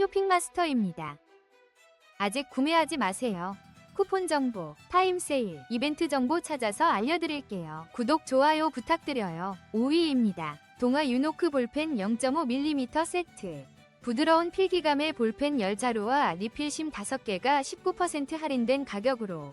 쇼핑마스터입니다. 아직 구매하지 마세요. 쿠폰 정보, 타임 세일, 이벤트 정보 찾아서 알려드릴게요. 구독, 좋아요 부탁드려요. 5위입니다. 동아 유노크 볼펜 0.5mm 세트. 부드러운 필기감의 볼펜 10자루와 리필심 5개가 19% 할인된 가격으로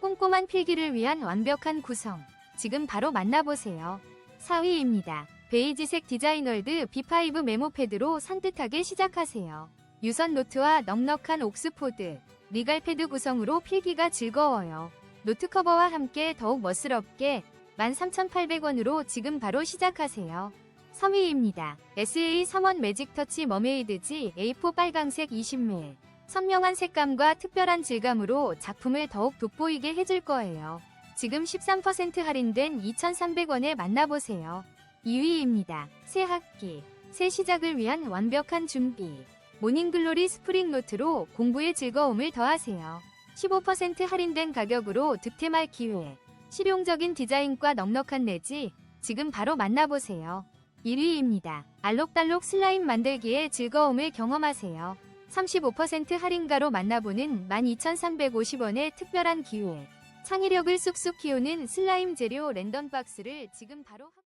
꼼꼼한 필기를 위한 완벽한 구성. 지금 바로 만나보세요. 4위입니다. 베이지색 디자이널드 B5 메모패드로 산뜻하게 시작하세요. 유선 노트와 넉넉한 옥스포드, 리갈 패드 구성으로 필기가 즐거워요. 노트 커버와 함께 더욱 멋스럽게 13,800원으로 지금 바로 시작하세요. 3위입니다. SA 삼원 매직 터치 머메이드지 A4 빨강색 20ml. 선명한 색감과 특별한 질감으로 작품을 더욱 돋보이게 해줄 거예요. 지금 13% 할인된 2,300원에 만나보세요. 2위입니다. 새 학기, 새 시작을 위한 완벽한 준비. 모닝글로리 스프링 노트로 공부의 즐거움을 더하세요. 15% 할인된 가격으로 득템할 기회. 실용적인 디자인과 넉넉한 내지 지금 바로 만나보세요. 1위입니다. 알록달록 슬라임 만들기의 즐거움을 경험하세요. 35% 할인가로 만나보는 12,350원의 특별한 기회. 창의력을 쑥쑥 키우는 슬라임 재료 랜덤 박스를 지금 바로 확-